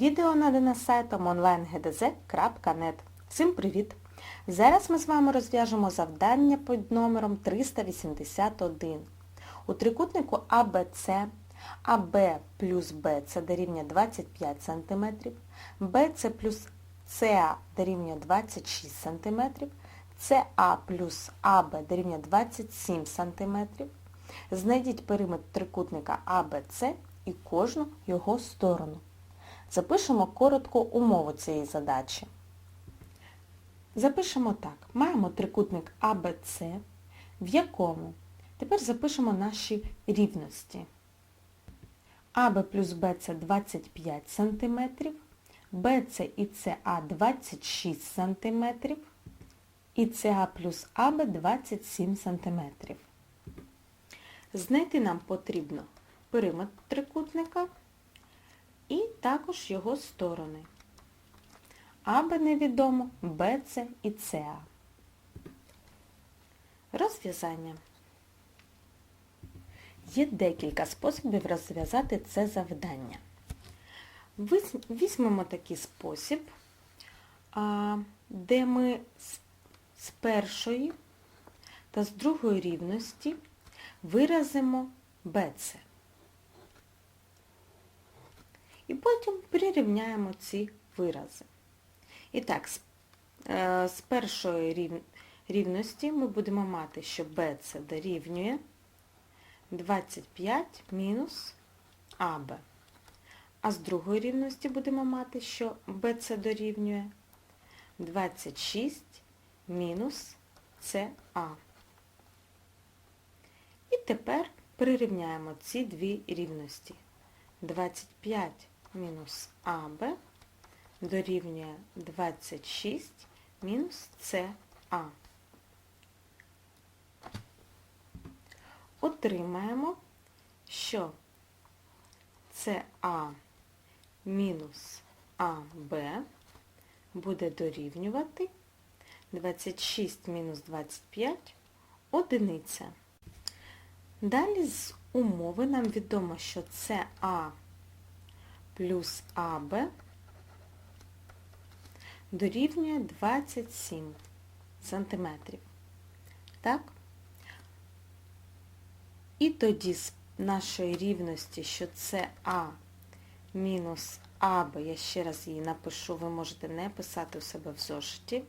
Відео надане сайтом onlinegdz.net. Всім привіт! Зараз ми з вами розв'яжемо завдання під номером 381. У трикутнику ABC АБ плюс БЦ дорівнює 25 см, БЦ плюс СА дорівнює 26 см, СА плюс АБ дорівнює 27 см. Знайдіть периметр трикутника АБЦ і кожну його сторону. Запишемо коротко умову цієї задачі. Запишемо так. Маємо трикутник АБЦ, в якому тепер запишемо наші рівності. АБ плюс БЦ 25 см, БЦ і СА 26 см, і СА плюс АБ 27 см. Знайти нам потрібно периметр трикутника і також його сторони. АБ невідомо, БЦ і СА. Розв'язання. Є декілька способів розв'язати це завдання. Візьмемо такий спосіб, де ми з першої та з другої рівності виразимо БЦ. І потім прирівняємо ці вирази. І так, з, е, першої рів- рівності ми будемо мати, що BC дорівнює 25 мінус АБ. А з другої рівності будемо мати, що BC дорівнює 26 мінус СА. І тепер прирівняємо ці дві рівності. 25 мінус АБ дорівнює 26 мінус СА. Отримаємо, що СА мінус АБ буде дорівнювати 26 мінус 25 одиниця. Далі з умови нам відомо, що СА плюс АБ дорівнює 27 сантиметрів. Так? І тоді з нашої рівності, що СА мінус АБ, я ще раз її напишу, ви можете не писати у себе в зошиті,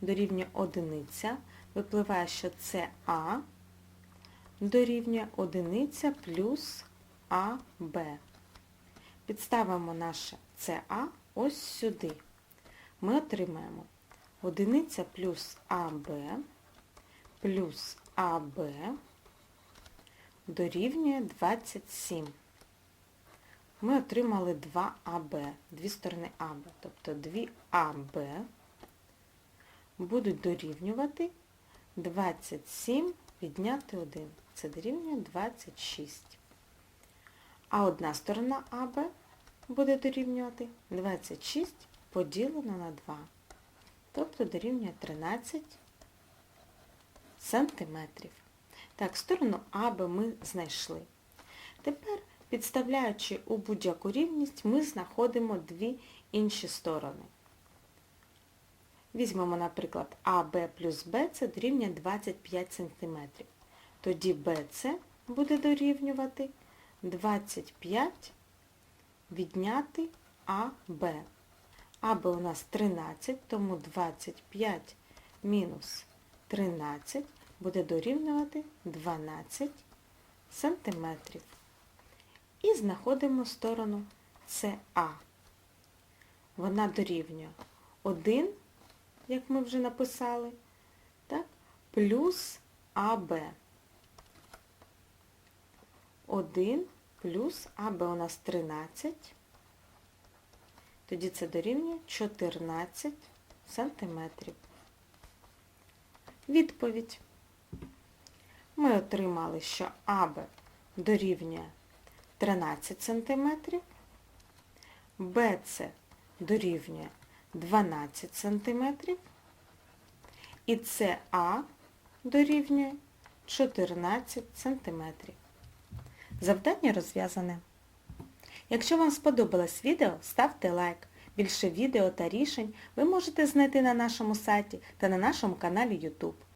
дорівнює одиниця, випливає, що СА дорівнює одиниця плюс АБ. Підставимо наше СА ось сюди. Ми отримаємо одиниця плюс АБ плюс АБ дорівнює 27. Ми отримали 2АБ, дві сторони АБ, тобто 2АБ будуть дорівнювати 27 відняти 1. Це дорівнює 26. А одна сторона АБ буде дорівнювати 26 поділено на 2. Тобто дорівнює 13 сантиметрів. Так, сторону АБ ми знайшли. Тепер, підставляючи у будь-яку рівність, ми знаходимо дві інші сторони. Візьмемо, наприклад, АБ плюс БЦ дорівнює 25 см. Тоді БЦ буде дорівнювати 25 відняти АБ. АБ у нас 13, тому 25 мінус 13 буде дорівнювати 12 сантиметрів. І знаходимо сторону СА. Вона дорівнює 1, як ми вже написали, так, плюс АБ. 1 плюс АБ у нас 13. Тоді це дорівнює 14 сантиметрів. Відповідь. Ми отримали, що АБ дорівнює 13 см, БЦ дорівнює 12 см і СА дорівнює 14 см. Завдання розв'язане. Якщо вам сподобалось відео, ставте лайк. Більше відео та рішень ви можете знайти на нашому сайті та на нашому каналі YouTube.